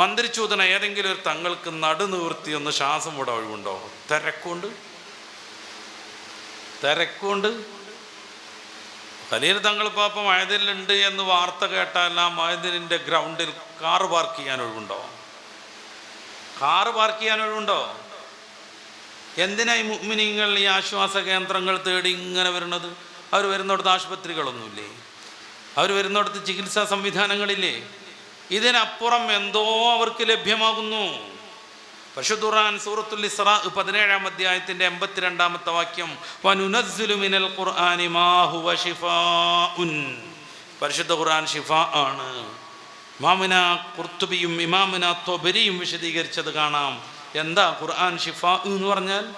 മന്ത്രിച്ചൂതന ഏതെങ്കിലും ഒരു തങ്ങൾക്ക് നടുനിവർത്തി ഒന്ന് ശ്വാസം ഇവിടെ ഒഴിവുണ്ടോ? തിരക്കുണ്ട്. തിരക്കുണ്ട്. ഖലീൽ തങ്ങൾ പാപ്പം മഴതിലുണ്ട് എന്ന് വാർത്ത കേട്ടാൽ ആ മഴതിലിന്റെ ഗ്രൗണ്ടിൽ കാറ് പാർക്ക് ചെയ്യാൻ ഒഴിവുണ്ടോ? കാറ് പാർക്ക് ചെയ്യാൻ ഒഴിവുണ്ടോ? എന്തിനാ ഈ മുഅ്മിനീങ്ങൾ ഈ ആശ്വാസ കേന്ദ്രങ്ങൾ തേടി ഇങ്ങനെ വരുന്നത്? അവർ വരുന്നിടത്ത് ആശുപത്രികളൊന്നുമില്ലേ? അവർ വരുന്നിടത്ത് ചികിത്സാ സംവിധാനങ്ങളില്ലേ? ഇതിനപ്പുറം എന്തോ അവർക്ക് ലഭ്യമാകുന്നു. പരിശുദ്ധുറാൻ സൂറത്തുൽ ഇസ്രാ പതിനേഴാം അധ്യായത്തിന്റെ എൺപത്തിരണ്ടാമത്തെ വാക്യം വനുനസ്സുലു മിനൽ ഖുർആനി മാ ഹുവ ശിഫാഉൻ. പരിശുദ്ധ ഖുർആൻ ഷിഫ ആണ്. ഇമാമിന കുർത്തുബിയും ഇമാമിന തൊബരിയും വിശദീകരിച്ചത് കാണാം. എന്താ ഖുർആൻ ഷിഫ എന്ന് പറഞ്ഞാൽ?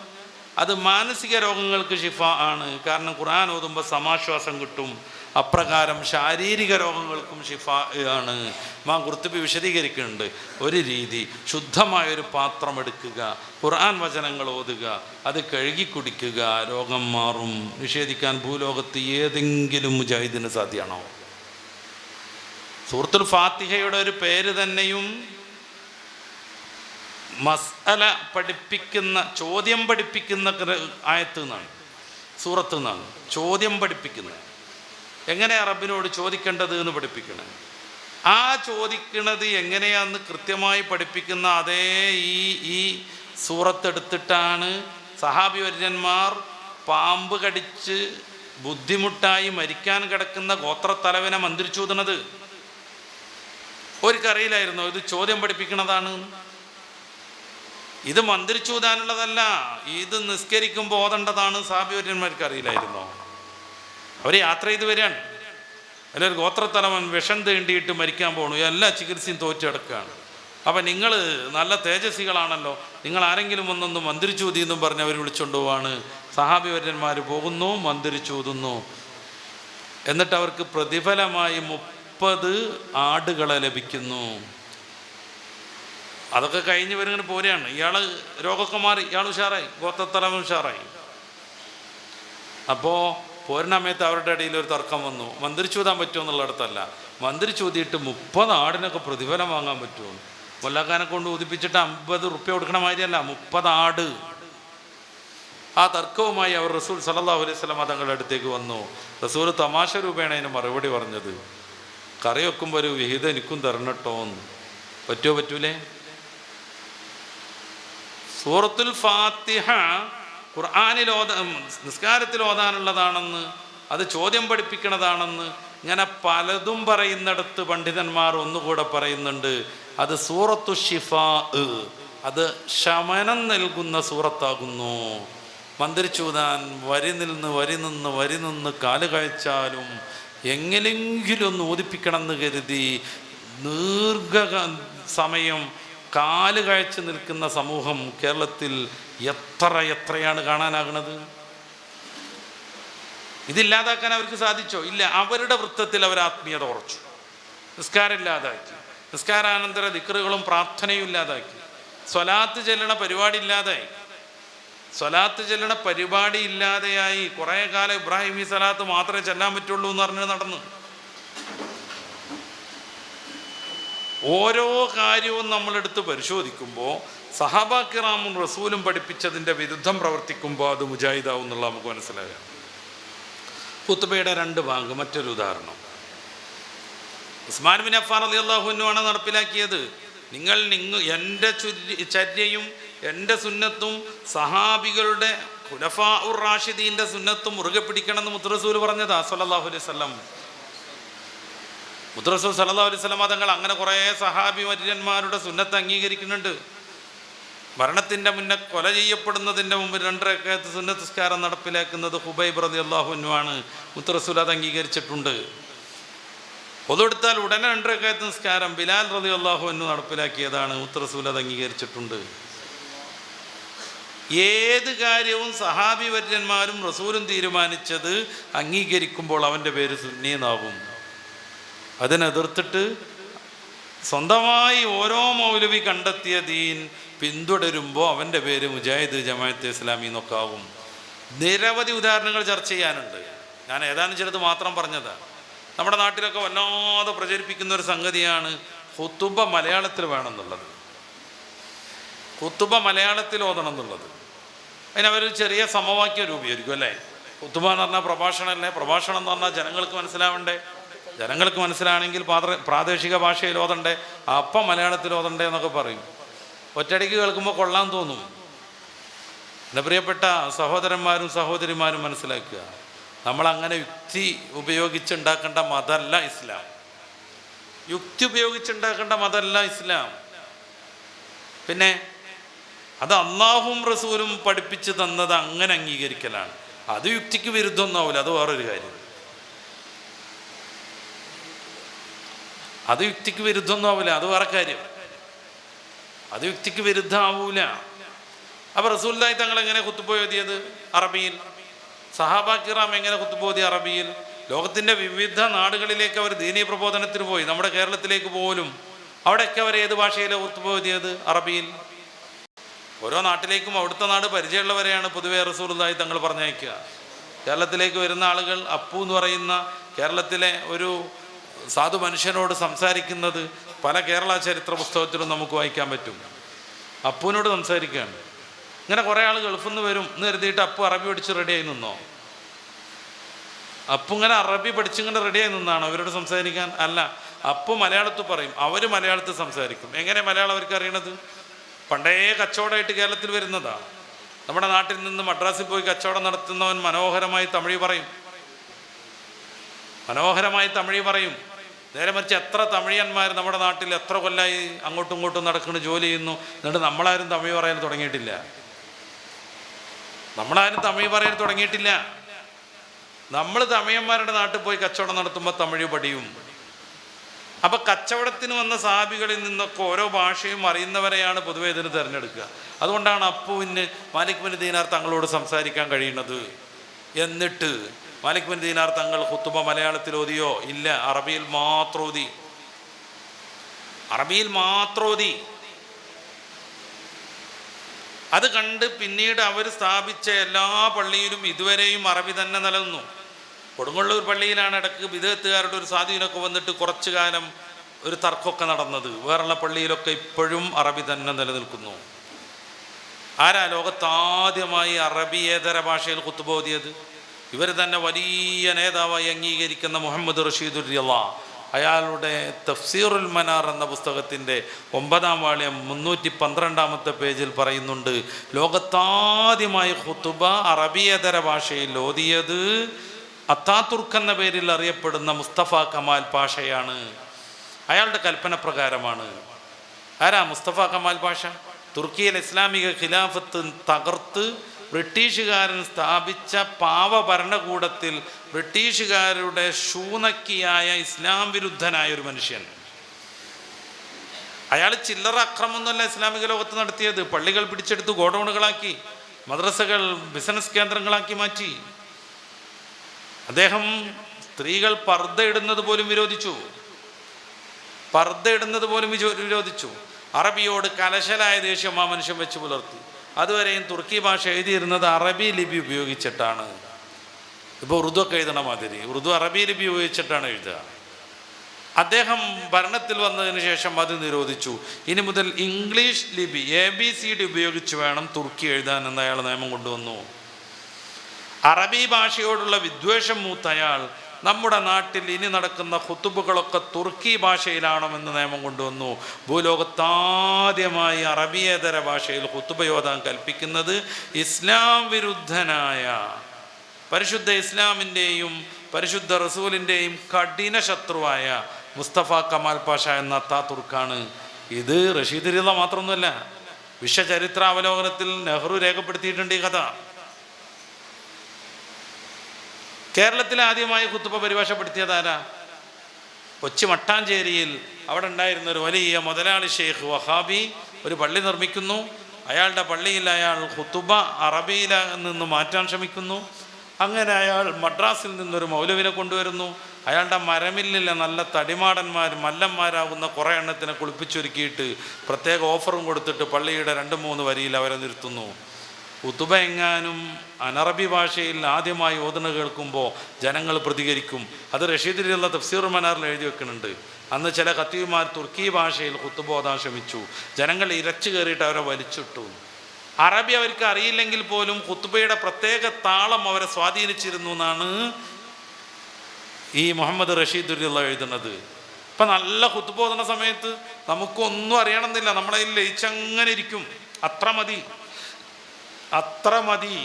അത് മാനസിക രോഗങ്ങൾക്ക് ഷിഫ ആണ്. കാരണം ഖുർആൻ ഓതുമ്പോൾ സമാശ്വാസം കിട്ടും. അപ്രകാരം ശാരീരിക രോഗങ്ങൾക്കും ഷിഫ ആണ്. മാ കുർത്തുബി വിശദീകരിക്കുന്നുണ്ട്. ഒരു രീതി ശുദ്ധമായൊരു പാത്രം എടുക്കുക ഖുർആൻ വചനങ്ങൾ ഓതുക അത് കഴുകി കുടിക്കുക രോഗം മാറും. നിഷേധിക്കാൻ ഭൂലോകത്ത് ഏതെങ്കിലും മുജാഹിദിന് സാധ്യമാണോ? സൂറത്തുൽ ഫാത്തിഹയുടെ ഒരു പേര് തന്നെയും മസ്അല പഠിപ്പിക്കുന്ന ചോദ്യം പഠിപ്പിക്കുന്ന ആയത്ത് നിന്നാണ് സൂറത്ത് നിന്നാണ് ചോദ്യം പഠിപ്പിക്കുന്നത്. എങ്ങനെയാ റബ്ബിനോട് ചോദിക്കേണ്ടത് എന്ന് പഠിപ്പിക്കണേ? ആ ചോദിക്കണത് എങ്ങനെയാന്ന് കൃത്യമായി പഠിപ്പിക്കുന്ന അതേ ഈ ഈ സൂറത്തെടുത്തിട്ടാണ് സഹാബിവര്യന്മാർ പാമ്പ് കടിച്ച് ബുദ്ധിമുട്ടായി മരിക്കാൻ കിടക്കുന്ന ഗോത്രത്തലവനെ മന്ത്രിച്ചൂതണത് ഒരിക്കറിയില്ലായിരുന്നോ ഇത് ചോദ്യം പഠിപ്പിക്കുന്നതാണ് ഇത് മന്ത്രിച്ചൂതാനുള്ളതല്ല ഇത് നിസ്കരിക്കുമ്പോൾ ഓതേണ്ടതാണ് സാബിവര്യന്മാർക്ക് അറിയില്ലായിരുന്നോ അവർ യാത്ര ചെയ്ത് വരികയാണ്. അല്ലെങ്കിൽ ഗോത്രത്തലവൻ വിഷം തേണ്ടിയിട്ട് മരിക്കാൻ പോകണു എല്ലാ ചികിത്സയും തോറ്റെടുക്കുകയാണ് അപ്പം നിങ്ങൾ നല്ല തേജസ്സികളാണല്ലോ. നിങ്ങൾ ആരെങ്കിലും ഒന്നൊന്ന് മന്ത്രിച്ചൂതി എന്നും പറഞ്ഞ് അവർ വിളിച്ചുകൊണ്ട് പോവാണ്. സഹാബിവര്യന്മാർ പോകുന്നു മന്ത്രിച്ചൂതുന്നു എന്നിട്ട് അവർക്ക് പ്രതിഫലമായി മുപ്പത് ആടുകളെ ലഭിക്കുന്നു. അതൊക്കെ കഴിഞ്ഞ് വരുന്നതിന് പോരെയാണ് ഇയാൾ രോഗമൊക്കെ മാറി ഇയാൾ ഉഷാറായി. ഗോത്രത്തലവൻ ഉഷാറായി. അപ്പോൾ പോരുന്ന സമയത്ത് അവരുടെ ഇടയിൽ ഒരു തർക്കം വന്നു. മന്ത്രി ചോദാൻ പറ്റുമോ എന്നുള്ളിടത്തല്ല ചോദിയിട്ട് മുപ്പത് ആടിനൊക്കെ പ്രതിഫലം വാങ്ങാൻ പറ്റുമോ? കൊല്ലാക്കാനെ കൊണ്ട് ഉദിപ്പിച്ചിട്ട് അമ്പത് റുപ്യ കൊടുക്കണ മാതിരിയല്ല മുപ്പത് ആട്. ആ തർക്കവുമായി അവർ റസൂൽ സല്ലല്ലാഹു അലൈഹി സ്വലം തങ്ങളുടെ അടുത്തേക്ക് വന്നു. റസൂൽ തമാശ രൂപേണ അതിന് മറുപടി പറഞ്ഞത്. കറി വെക്കുമ്പോൾ ഒരു വിഹിതം എനിക്കും തരണട്ടോ എന്ന്. പറ്റുമോ പറ്റൂലേ? സൂറത്തുൽ ഫാത്തിഹ ഖുർആാനിൽ ഓത നിസ്കാരത്തിൽ ഓതാനുള്ളതാണെന്ന് അത് ചോദ്യം പഠിപ്പിക്കണതാണെന്ന് ഇങ്ങനെ പലതും പറയുന്നിടത്ത് പണ്ഡിതന്മാർ ഒന്നുകൂടെ പറയുന്നുണ്ട്. അത് സൂറത്തു ഷിഫാ അത് ശമനം നൽകുന്ന സൂറത്താകുന്നു. മന്ത്രിച്ചൂതാൻ വരി നിന്ന് വരി നിന്ന് വരി നിന്ന് കാൽ കഴിച്ചാലും എങ്ങനെങ്കിലും ഒന്ന് ഓദിപ്പിക്കണം എന്ന് കരുതി ദീർഘ സമയം കാൽ കാഴ്ച നിൽക്കുന്ന സമൂഹം കേരളത്തിൽ എത്ര എത്രയാണ് കാണാനാകുന്നത്? ഇതില്ലാതാക്കാൻ അവർക്ക് സാധിച്ചോ? ഇല്ല. അവരുടെ വൃത്തത്തിൽ അവർ ആത്മീയത ഉറച്ചു നിസ്കാരം ഇല്ലാതാക്കി. നിസ്കാരാനന്തര ദിക്കറുകളും പ്രാർത്ഥനയും ഇല്ലാതാക്കി. സ്വലാത്ത് ചെല്ലണ പരിപാടി ഇല്ലാതായി. സ്വലാത്ത് ചെല്ലണ പരിപാടി ഇല്ലാതെയായി. കുറേ കാലം ഇബ്രാഹിമി സ്വലാത്ത് മാത്രമേ ചെല്ലാൻ പറ്റുള്ളൂ എന്ന് പറഞ്ഞ് നടന്നു. ഓരോ കാര്യവും നമ്മളെടുത്ത് പരിശോധിക്കുമ്പോൾ സഹാബാക്കിറാമും റസൂലും പഠിപ്പിച്ചതിന്റെ വിരുദ്ധം പ്രവർത്തിക്കുമ്പോൾ അത് മുജാഹിദാവും എന്നുള്ള നമുക്ക് മനസ്സിലാകാം കുത്തുബയുടെ രണ്ട് ഭാഗം മറ്റൊരു ഉദാഹരണം. ഉസ്മാൻ ബിൻ അഫാർ അലി അള്ളാഹുനുമാണ് നടപ്പിലാക്കിയത്. നിങ്ങൾ നിങ്ങ എന്റെ ചര്യയും എന്റെ സുന്നത്തും സഹാബികളുടെ ഖുലഫാ ഉർ റാഷിദീന്റെ സുന്നത്തും മുറുകെ പിടിക്കണമെന്ന് മുത്തറസൂൽ പറഞ്ഞതാ സല്ലല്ലാഹു അലൈഹി സല്ലല്ലാഹു അലൈഹി വസല്ലം തങ്ങൾ അങ്ങനെ കുറേ സഹാബി വര്യന്മാരുടെ സുന്നത്ത് അംഗീകരിക്കുന്നുണ്ട്. മരണത്തിന്റെ മുന്നേ കൊല ചെയ്യപ്പെടുന്നതിന്റെ മുമ്പ് രണ്ടരക്കകത്ത് സുന്നസ്കാരം നടപ്പിലാക്കുന്നത് ഹുബൈബ് റതി അള്ളാഹുനുമാണ് മുത്തറസൂൽ അത് അംഗീകരിച്ചിട്ടുണ്ട്. പൊതുവെടുത്താൽ ഉടനെ രണ്ടരക്കകത്ത് നിസ്കാരം ബിലാൽ റതി അള്ളാഹുനു നടപ്പിലാക്കിയതാണ്. മുത്തറസൂൽ അത് അംഗീകരിച്ചിട്ടുണ്ട്. ഏത് കാര്യവും സഹാബി വര്യന്മാരും റസൂലും തീരുമാനിച്ചത് അംഗീകരിക്കുമ്പോൾ അവന്റെ പേര് സുന്നീന്നാകും അതിനെതിർത്തിട്ട് സ്വന്തമായി ഓരോ മൗലവി കണ്ടെത്തിയ ദീൻ പിന്തുടരുമ്പോൾ അവന്റെ പേര് മുജാഹിദ് ജമാഅത്ത് ഇസ്ലാമി എന്നൊക്കെ ആവും. നിരവധി ഉദാഹരണങ്ങൾ ചർച്ച ചെയ്യാനുണ്ട്. ഞാൻ ഏതാനും ചിലത് മാത്രം പറഞ്ഞതാണ് നമ്മുടെ നാട്ടിലൊക്കെ വല്ലാതെ പ്രചരിപ്പിക്കുന്ന ഒരു സംഗതിയാണ് ഹുത്തുബ മലയാളത്തിൽ വേണമെന്നുള്ളത്. ഹുത്തുബ മലയാളത്തിൽ ഓതണം എന്നുള്ളത് അതിനവർ ചെറിയ സമവാക്യം രൂപീകരിക്കും അല്ലേ? ഹുത്തുബ എന്ന് പറഞ്ഞാൽ പ്രഭാഷണമല്ലേ? പ്രഭാഷണം എന്ന് പറഞ്ഞാൽ ജനങ്ങൾക്ക് മനസ്സിലാവണ്ടേ? ജനങ്ങൾക്ക് മനസ്സിലാണെങ്കിൽ പാത്ര പ്രാദേശിക ഭാഷയിൽ ഓതണ്ടേ അപ്പം മലയാളത്തിൽ ഓതണ്ടേ എന്നൊക്കെ പറയും. ഒറ്റയടിക്ക് കേൾക്കുമ്പോൾ കൊള്ളാൻ തോന്നും. എന്റെ പ്രിയപ്പെട്ട സഹോദരന്മാരും സഹോദരിമാരും മനസ്സിലാക്കുക നമ്മളങ്ങനെ യുക്തി ഉപയോഗിച്ചുണ്ടാക്കേണ്ട മതമല്ല ഇസ്ലാം. യുക്തി ഉപയോഗിച്ചുണ്ടാക്കേണ്ട മതമല്ല ഇസ്ലാം. പിന്നെ അത് അള്ളാഹും റസൂലും പഠിപ്പിച്ചു തന്നത് അങ്ങനെ അംഗീകരിക്കലാണ്. അത് യുക്തിക്ക് വിരുദ്ധമൊന്നാവില്ല അത് വേറൊരു കാര്യം. അത് യുക്തിക്ക് വിരുദ്ധമൊന്നും ആവില്ല അത് വേറെ കാര്യം. അത് യുക്തിക്ക് വിരുദ്ധമാവൂല. അപ്പൊ റസൂല്ലായി തങ്ങൾ എങ്ങനെ കുത്തുപോയതിയത് അറബിയിൽ. സഹാബാക്കിറാം എങ്ങനെ കുത്തുപോതി അറബിയിൽ? ലോകത്തിന്റെ വിവിധ നാടുകളിലേക്ക് അവർ ദീനീയ പ്രബോധനത്തിന് പോയി. നമ്മുടെ കേരളത്തിലേക്ക് പോലും. അവിടെയൊക്കെ അവർ ഏത് ഭാഷയിലെ കുത്തുപോതിയത് അറബിയിൽ. ഓരോ നാട്ടിലേക്കും അവിടുത്തെ നാട് പരിചയമുള്ളവരെയാണ് പൊതുവെ റസൂലുള്ളാഹി തങ്ങൾ പറഞ്ഞയക്കുക. കേരളത്തിലേക്ക് വരുന്ന ആളുകൾ അപ്പു എന്ന് പറയുന്ന കേരളത്തിലെ ഒരു സാധു മനുഷ്യനോട് സംസാരിക്കുന്നത് പല കേരള ചരിത്ര പുസ്തകത്തിലും നമുക്ക് വായിക്കാൻ പറ്റും. അപ്പുവിനോട് സംസാരിക്കുകയാണ്. ഇങ്ങനെ കുറേ ആൾ ഗൾഫിൽ നിന്ന് വരും എന്ന് കരുതിയിട്ട് അപ്പു അറബി പഠിച്ച് റെഡിയായി നിന്നോ? അപ്പു ഇങ്ങനെ അറബി പഠിച്ചിങ്ങനെ റെഡിയായി നിന്നാണോ? അവരോട് സംസാരിക്കാൻ? അല്ല. അപ്പു മലയാളത്തിൽ പറയും. അവർ മലയാളത്തിൽ സംസാരിക്കും. എങ്ങനെ മലയാളം അവർക്ക് അറിയണത്? പണ്ടേ കച്ചവടമായിട്ട് കേരളത്തിൽ വരുന്നതാ. നമ്മുടെ നാട്ടിൽ നിന്ന് മദ്രാസിൽ പോയി കച്ചവടം നടത്തുന്നവൻ മനോഹരമായി തമിഴ് പറയും. മനോഹരമായി തമിഴ് പറയും. നേരെ മറിച്ച് എത്ര തമിഴന്മാർ നമ്മുടെ നാട്ടിൽ എത്ര കൊല്ലായി അങ്ങോട്ടും ഇങ്ങോട്ടും നടക്കുന്ന ജോലി ചെയ്യുന്നു എന്നിട്ട് നമ്മളാരും തമിഴ് പറയാൻ തുടങ്ങിയിട്ടില്ല. നമ്മളാരും തമിഴ് പറയാൻ തുടങ്ങിയിട്ടില്ല. നമ്മൾ തമിഴന്മാരുടെ നാട്ടിൽ പോയി കച്ചവടം നടത്തുമ്പോൾ തമിഴ് പഠിയും. അപ്പൊ കച്ചവടത്തിന് വന്ന സാബികളിൽ നിന്നൊക്കെ ഓരോ ഭാഷയും അറിയുന്നവരെയാണ് പൊതുവെ ഇതിന് തിരഞ്ഞെടുക്കുക. അതുകൊണ്ടാണ് അപ്പുവിന് മാലിക് ബിൻ ദീനാർ തങ്ങളോട് സംസാരിക്കാൻ കഴിയുന്നത്. എന്നിട്ട് മാലിക് ബിൻ ദീനാർ തങ്ങൾ ഹുത്തുബ മലയാളത്തിൽ ഓതിയോ? ഇല്ല. അറബിയിൽ മാത്രം ഓതി. അറബിയിൽ മാത്രം ഓതി. അത് കണ്ട് പിന്നീട് അവർ സ്ഥാപിച്ച എല്ലാ പള്ളിയിലും ഇതുവരെയും അറബി തന്നെ നിലനിന്നു. കൊടുങ്ങല്ലൂർ പള്ളിയിലാണ് ഇടയ്ക്ക് വിദേഹത്തുകാരുടെ ഒരു സ്വാധീനമൊക്കെ വന്നിട്ട് കുറച്ചു കാലം ഒരു തർക്കമൊക്കെ നടന്നത്. വേറുള്ള പള്ളിയിലൊക്കെ ഇപ്പോഴും അറബി തന്നെ നിലനിൽക്കുന്നു. ആരാ ലോകത്താദ്യമായി അറബിയേതര ഭാഷയിൽ കുത്തുബോധിയത് ഇവർ തന്നെ വലിയ നേതാവായി അംഗീകരിക്കുന്ന മുഹമ്മദ് റഷീദുൽ റിയല്ല അയാളുടെ തഫ്സീറുൽ മനാർ എന്ന പുസ്തകത്തിന്റെ ഒമ്പതാം വാള്യം മുന്നൂറ്റി പന്ത്രണ്ടാമത്തെ പേജിൽ പറയുന്നുണ്ട് ലോകത്താദ്യമായി ഹുത്തുബ അറബിയതര ഭാഷയിൽ ഓതിയത് അത്താതുർക്ക് എന്ന പേരിൽ അറിയപ്പെടുന്ന മുസ്തഫ കമാൽ പാഷയാണ്. അയാളുടെ കൽപ്പന പ്രകാരമാണ്. ആരാ മുസ്തഫ കമാൽ പാഷ? തുർക്കിയിൽ ഇസ്ലാമിക ഖിലാഫത്ത് തകർത്ത് ബ്രിട്ടീഷുകാരൻ സ്ഥാപിച്ച പാവ ഭരണകൂടത്തിൽ ബ്രിട്ടീഷുകാരുടെ ശൂനക്കിയായ ഇസ്ലാം വിരുദ്ധനായ ഒരു മനുഷ്യൻ. അയാൾ ചില്ലറ അക്രമമൊന്നുമല്ല ഇസ്ലാമിക ലോകത്ത് നടത്തിയത്. പള്ളികൾ പിടിച്ചെടുത്ത് ഗോഡൗണുകളാക്കി മദ്രസകൾ ബിസിനസ് കേന്ദ്രങ്ങളാക്കി മാറ്റി. അദ്ദേഹം സ്ത്രീകൾ പർദ്ദ ഇടുന്നത് പോലും വിരോധിച്ചു. പർദ്ദ ഇടുന്നത് പോലും വിരോധിച്ചു. അറബിയോട് കലശലായ ദേഷ്യം ആ മനുഷ്യൻ വെച്ച് പുലർത്തി. അതുവരെയും തുർക്കി ഭാഷ എഴുതിയിരുന്നത് അറബി ലിപി ഉപയോഗിച്ചിട്ടാണ്. ഇപ്പോൾ ഉറുദു ഒക്കെ എഴുതണ മാതിരി. ഉറുദു അറബി ലിപി ഉപയോഗിച്ചിട്ടാണ് എഴുതുക. അദ്ദേഹം ഭരണത്തിൽ വന്നതിന് ശേഷം അത് നിരോധിച്ചു. ഇനി മുതൽ ഇംഗ്ലീഷ് ലിപി എ ബി സി ഡി ഉപയോഗിച്ച് വേണം തുർക്കി എഴുതാൻ എന്ന് അയാൾ നിയമം കൊണ്ടുവന്നു. അറബി ഭാഷയോടുള്ള വിദ്വേഷം മൂത്ത അയാൾ നമ്മുടെ നാട്ടിൽ ഇനി നടക്കുന്ന ഹുത്തുബുകളൊക്കെ തുർക്കി ഭാഷയിലാണെന്ന് നിയമം കൊണ്ടുവന്നു. ഭൂലോകത്താദ്യമായി അറബിയേതര ഭാഷയിൽ ഹുത്തുബയോധാൻ കൽപ്പിക്കുന്നത് ഇസ്ലാം വിരുദ്ധനായ പരിശുദ്ധ ഇസ്ലാമിന്റെയും പരിശുദ്ധ റസൂലിന്റെയും കഠിന ശത്രുവായ മുസ്തഫ കമാൽ പാഷ എന്ന അത്താതുർക്കാണ് ഇത് റഷീദ് രീത മാത്രമൊന്നുമല്ല വിശ്വചരിത്രാവലോകനത്തിൽ നെഹ്റു രേഖപ്പെടുത്തിയിട്ടുണ്ട് ഈ കഥ. കേരളത്തിൽ ആദ്യമായി കുത്തുപ്പ പരിഭാഷപ്പെടുത്തിയത് ആരാ? കൊച്ചി മട്ടാഞ്ചേരിയിൽ അവിടെ ഉണ്ടായിരുന്ന ഒരു വലിയ മുതലാളി ഷെയ്ഖ് വഹാബി ഒരു പള്ളി നിർമ്മിക്കുന്നു. അയാളുടെ പള്ളിയിൽ അയാൾ ഹുത്തുബ അറബിയിൽ നിന്ന് മാറ്റാൻ ശ്രമിക്കുന്നു. അങ്ങനെ അയാൾ മദ്രാസിൽ നിന്നൊരു മൗലവിനെ കൊണ്ടുവരുന്നു. അയാളുടെ മരമില്ലിലെ നല്ല തടിമാടന്മാർ മല്ലന്മാരാകുന്ന കുറേ എണ്ണത്തിനെ കുളിപ്പിച്ചൊരുക്കിയിട്ട് പ്രത്യേക ഓഫറും കൊടുത്തിട്ട് പള്ളിയുടെ രണ്ട് മൂന്ന് വരിയിൽ അവരെ നിർത്തുന്നു. ഉത്തുബ എങ്ങാനും അനറബി ഭാഷയിൽ ആദ്യമായി ഓതുന്ന കേൾക്കുമ്പോൾ ജനങ്ങൾ പ്രതികരിക്കും. അത് റഷീദിലുള്ള തഫ്സീർ മനാറിൽ എഴുതി വെക്കുന്നുണ്ട്. അന്ന് ചില കത്തീവുമാർ തുർക്കി ഭാഷയിൽ കുത്തുബോധാൻ ശ്രമിച്ചു. ജനങ്ങൾ ഇരച്ചു കയറിയിട്ട് അവരെ വലിച്ചിട്ടു. അറബി അവർക്ക് അറിയില്ലെങ്കിൽ പോലും കുത്തുബയുടെ പ്രത്യേക താളം അവരെ സ്വാധീനിച്ചിരുന്നു എന്നാണ് ഈ മുഹമ്മദ് റഷീദുല്ല എഴുതുന്നത്. ഇപ്പം നല്ല കുത്തുബോധന സമയത്ത് നമുക്കൊന്നും അറിയണമെന്നില്ല. നമ്മളതിൽ ലയിച്ചങ്ങനെ ഇരിക്കും. അത്ര മതി. അത്ര മതി.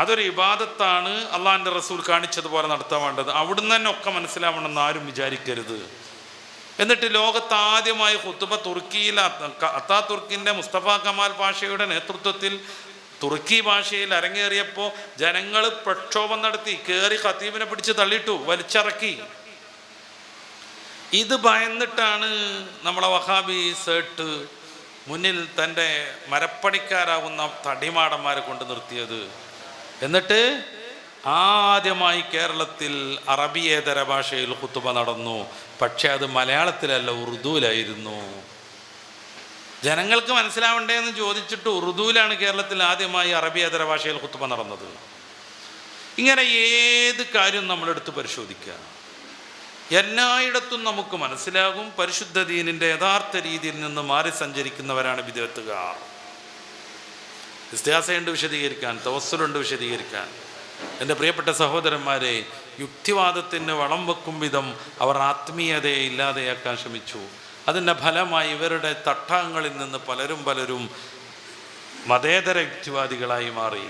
അതൊരു ഇബാദത്താണ് അള്ളാഹിന്റെ റസൂൽ കാണിച്ചതുപോലെ നടത്താൻ വേണ്ടത്. അവിടുന്ന് തന്നെ ഒക്കെ മനസ്സിലാവണമെന്ന് ആരും വിചാരിക്കരുത്. എന്നിട്ട് ലോകത്ത് ആദ്യമായി ഹുത്തുബ തുർക്കിയിൽ അത്താ തുർക്കിന്റെ മുസ്തഫ കമാൽ പാഷയുടെ നേതൃത്വത്തിൽ തുർക്കി ഭാഷയിൽ അരങ്ങേറിയപ്പോൾ ജനങ്ങൾ പ്രക്ഷോഭം നടത്തി കയറി ഖത്തീബിനെ പിടിച്ച് തള്ളിയിട്ടു വലിച്ചിറക്കി. ഇത് ഭയന്നിട്ടാണ് നമ്മളെ വഹാബി സേട്ട് മുന്നിൽ തന്റെ മരപ്പണിക്കാരാകുന്ന തടിമാടന്മാരെ കൊണ്ട് നിർത്തിയത്. എന്നിട്ട് ആദ്യമായി കേരളത്തിൽ അറബിയേതര ഭാഷയിൽ കുത്തുബ നടന്നു. പക്ഷെ അത് മലയാളത്തിലല്ല ഉറുദുവിലായിരുന്നു. ജനങ്ങൾക്ക് മനസ്സിലാവണ്ടേ എന്ന് ചോദിച്ചിട്ട് ഉറുദുവിലാണ് കേരളത്തിൽ ആദ്യമായി അറബിയേതര ഭാഷയിൽ കുത്തുബ നടന്നത്. ഇങ്ങനെ ഏത് കാര്യം നമ്മളെടുത്ത് പരിശോധിക്കുക? എല്ലായിടത്തും നമുക്ക് മനസ്സിലാകും പരിശുദ്ധ ദീനിന്റെ യഥാർത്ഥ രീതിയിൽ നിന്ന് മാറി സഞ്ചരിക്കുന്നവരാണ് വിധേത്തുകാർ ഇസ്തിഹാസയുണ്ട് വിശദീകരിക്കാൻ തവസ്സലുണ്ട് വിശദീകരിക്കാൻ. എന്റെ പ്രിയപ്പെട്ട സഹോദരന്മാരെ യുക്തിവാദത്തിന് വളം വെക്കും വിധം അവർ ആത്മീയതയെ ഇല്ലാതെയാക്കാൻ ശ്രമിച്ചു. അതിന്റെ ഫലമായി ഇവരുടെ തട്ടാങ്ങളിൽ നിന്ന് പലരും പലരും മതേതര യുക്തിവാദികളായി മാറി.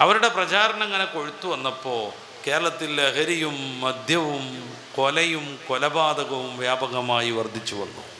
അവരുടെ പ്രചാരണം ഇങ്ങനെ കൊഴുത്തു വന്നപ്പോൾ കേരളത്തിൽ ലഹരിയും മദ്യവും കൊലയും കൊലപാതകവും വ്യാപകമായി വർദ്ധിച്ചു വന്നു.